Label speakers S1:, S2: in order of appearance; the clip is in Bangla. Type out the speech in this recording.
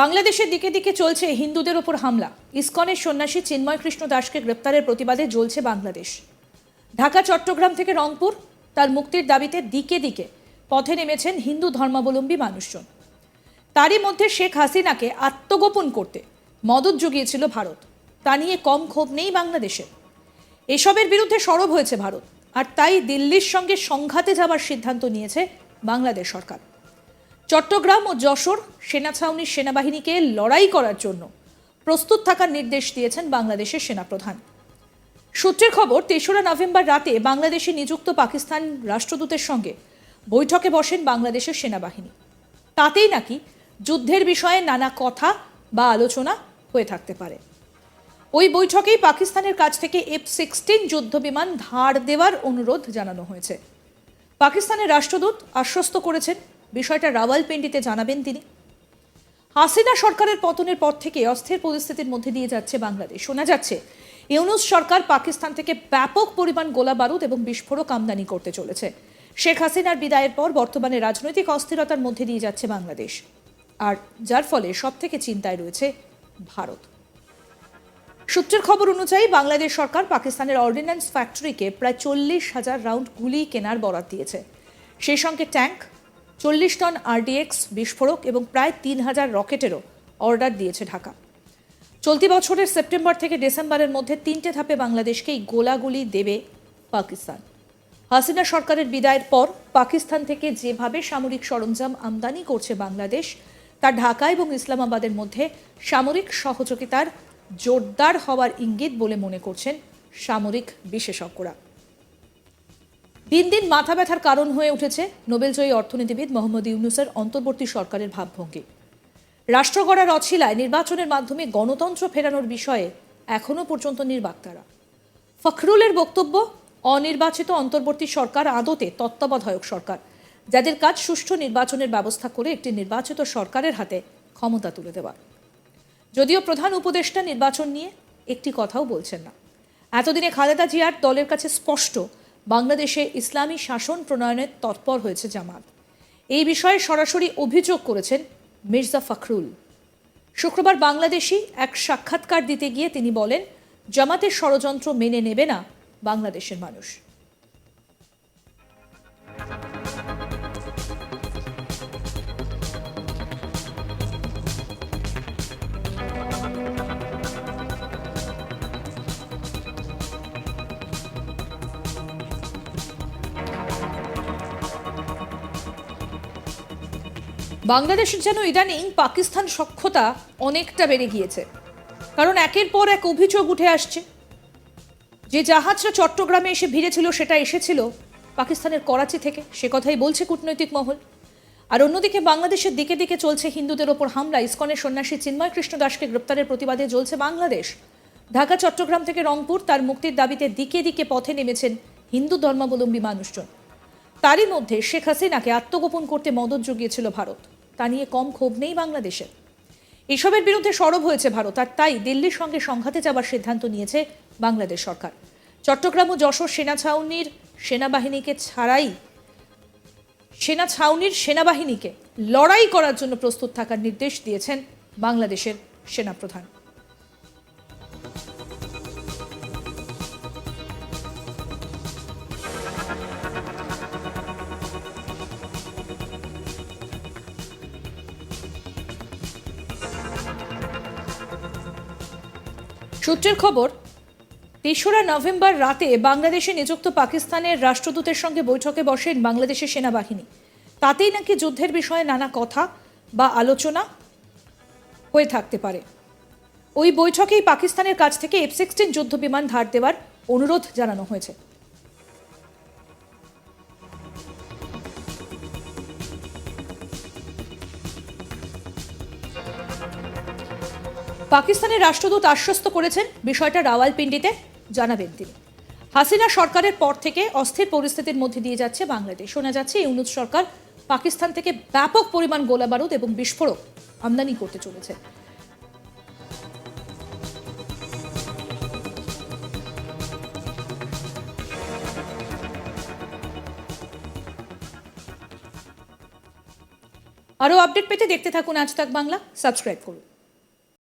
S1: বাংলাদেশের দিকে দিকে চলছে হিন্দুদের ওপর হামলা। ইসকনের সন্ন্যাসী চিন্ময় কৃষ্ণ দাসকে গ্রেপ্তারের প্রতিবাদে জ্বলছে বাংলাদেশ। ঢাকা, চট্টগ্রাম থেকে রংপুর তার মুক্তির দাবিতে দিকে দিকে পথে নেমেছেন হিন্দু ধর্মাবলম্বী মানুষজন। তারই মধ্যে শেখ হাসিনাকে আত্মগোপন করতে মদত জুগিয়েছিল ভারত। তা নিয়ে কম ক্ষোভ নেই বাংলাদেশে। এসবের বিরুদ্ধে সরব হয়েছে ভারত। আর তাই দিল্লির সঙ্গে সংঘাতে যাবার সিদ্ধান্ত নিয়েছে বাংলাদেশ সরকার। চট্টগ্রাম ও যশোর সেনা ছাউনির সেনাবাহিনীকে লড়াই করার জন্য প্রস্তুত থাকার নির্দেশ দিয়েছেন বাংলাদেশের সেনাপ্রধান। সূত্রের খবর, তেসরা নভেম্বর রাতে বাংলাদেশে নিযুক্ত পাকিস্তান রাষ্ট্রদূতের সঙ্গে বৈঠকে বসেন বাংলাদেশের সেনাবাহিনী। তাতেই নাকি যুদ্ধের বিষয়ে নানা কথা বা আলোচনা হয়ে থাকতে পারে। ওই বৈঠকেই পাকিস্তানের কাছ থেকে এফ সিক্সটিন যুদ্ধ বিমান ধার দেওয়ার অনুরোধ জানানো হয়েছে। পাকিস্তানের রাষ্ট্রদূত আশ্বস্ত করেছেন বিষয়টা রাওয়ালপিন্ডিতে জানাবেন তিনি। হাসিনা সরকারের পতনের পর থেকে অস্থির পরিস্থিতির মধ্যে দিয়ে যাচ্ছে বাংলাদেশ। শোনা যাচ্ছে, ইউনুস সরকার পাকিস্তান থেকে ব্যাপক পরিমাণ গোলা বারুদ এবং বিস্ফোরক আমদানি করতে চলেছে। শেখ হাসিনার বিদায়ের পর বর্তমানে রাজনৈতিক অস্থিরতার মধ্যে দিয়ে যাচ্ছে বাংলাদেশ। আর যার ফলে সব থেকে চিন্তায় রয়েছে ভারত। সূত্রের খবর অনুযায়ী, বাংলাদেশ সরকার পাকিস্তানের অর্ডিন্যান্স ফ্যাক্টরিকে প্রায় চল্লিশ হাজার রাউন্ড গুলি কেনার বরাদ দিয়েছে। সেই সঙ্গে ট্যাঙ্ক চল্লিশ টন আরডিএক্স বিস্ফোরক এবং প্রায় তিন হাজার রকেটেরও অর্ডার দিয়েছে ঢাকা। চলতি বছরের সেপ্টেম্বর থেকে ডিসেম্বরের মধ্যে তিনটে ধাপে বাংলাদেশকে এই গোলাগুলি দেবে পাকিস্তান। হাসিনা সরকারের বিদায়ের পর পাকিস্তান থেকে যেভাবে সামরিক সরঞ্জাম আমদানি করছে বাংলাদেশ, তা ঢাকা এবং ইসলামাবাদের মধ্যে সামরিক সহযোগিতার জোরদার হওয়ার ইঙ্গিত বলে মনে করছেন সামরিক বিশেষজ্ঞরা। দিন দিন মাথা ব্যথার কারণ হয়ে উঠেছে নোবেলজয়ী অর্থনীতিবিদ মোহাম্মদ ইউনুসের অন্তর্বর্তী সরকারের ভাবভঙ্গি। রাষ্ট্র গড়ার অছিলায় নির্বাচনের মাধ্যমে গণতন্ত্র ফেরানোর বিষয়ে এখনও পর্যন্ত নির্বাক তারা ফখরুলের বক্তব্য, অনির্বাচিত অন্তর্বর্তী সরকার আদতে তত্ত্বাবধায়ক সরকার, যাদের কাজ সুষ্ঠু নির্বাচনের ব্যবস্থা করে একটি নির্বাচিত সরকারের হাতে ক্ষমতা তুলে দেওয়া। যদিও প্রধান উপদেষ্টা নির্বাচন নিয়ে একটি কথাও বলছেন না। এতদিনে খালেদা জিয়ার দলের কাছে স্পষ্ট বাংলাদেশে ইসলামী শাসন প্রণয়নের তৎপর হয়েছে জামাত। এই বিষয়ে সরাসরি অভিযোগ করেছেন মির্জা ফখরুল। শুক্রবার বাংলাদেশি এক সাক্ষাৎকার দিতে গিয়ে তিনি বলেন, জামাতের ষড়যন্ত্র মেনে নেবে না বাংলাদেশের মানুষ। বাংলাদেশের যেন ইদানিং পাকিস্তান সক্ষতা অনেকটা বেড়ে গিয়েছে। কারণ একের পর এক অভিযোগ উঠে আসছে। যে জাহাজটা চট্টগ্রামে এসে ভিড়েছিল, সেটা এসেছিল পাকিস্তানের করাচি থেকে। সে কথাই বলছে কূটনৈতিক মহল। আর অন্যদিকে বাংলাদেশের দিকে দিকে চলছে হিন্দুদের ওপর হামলা। ইস্কনের সন্ন্যাসী চিন্ময় কৃষ্ণ দাসকে গ্রেপ্তারের প্রতিবাদে জ্বলছে বাংলাদেশ। ঢাকা, চট্টগ্রাম থেকে রংপুর তার মুক্তির দাবিতে দিকে দিকে পথে নেমেছেন হিন্দু ধর্মাবলম্বী মানুষজন। তারই মধ্যে শেখ হাসিনাকে আত্মগোপন করতে মদত জুগিয়েছিল ভারত। তা নিয়ে কম ক্ষোভ নেই বাংলাদেশের। এসবের বিরুদ্ধে সরব হয়েছে ভারত, আর তাই দিল্লির সঙ্গে সংঘাতে যাবার সিদ্ধান্ত নিয়েছে বাংলাদেশ সরকার। চট্টগ্রাম ও যশোর সেনা ছাউনির সেনাবাহিনীকে ছাড়াই, সেনা ছাউনির সেনাবাহিনীকে লড়াই করার জন্য প্রস্তুত থাকার নির্দেশ দিয়েছেন বাংলাদেশের সেনাপ্রধান। সূত্রের খবর তেসরা নভেম্বর রাতে বাংলাদেশে নিযুক্ত পাকিস্তানের রাষ্ট্রদূতের সঙ্গে বৈঠকে বসেন বাংলাদেশের সেনাবাহিনী। তাতেই নাকি যুদ্ধের বিষয়ে নানা কথা বা আলোচনা হয়ে থাকতে পারে। ওই বৈঠকেই পাকিস্তানের কাছ থেকে এফ সিক্সটিন যুদ্ধ বিমান ধার দেওয়ার অনুরোধ জানানো হয়েছে। পাকিস্তানের রাষ্ট্রদূত আশ্বস্ত করেছেন বিষয়টা রাওয়ালপিন্ডিতে, জানাবেন তিনি। হাসিনা সরকারের পর থেকে অস্থির পরিস্থিতির মধ্যে দিয়ে যাচ্ছে বাংলাদেশ। শোনা যাচ্ছে, ইউনুস সরকার পাকিস্তান থেকে ব্যাপক পরিমাণ গোলা বারুদ এবং বিস্ফোরক আমদানি করতে চলেছে। আরও আপডেট পেতে দেখতে থাকুন আজ তাক বাংলা। সাবস্ক্রাইব করুন।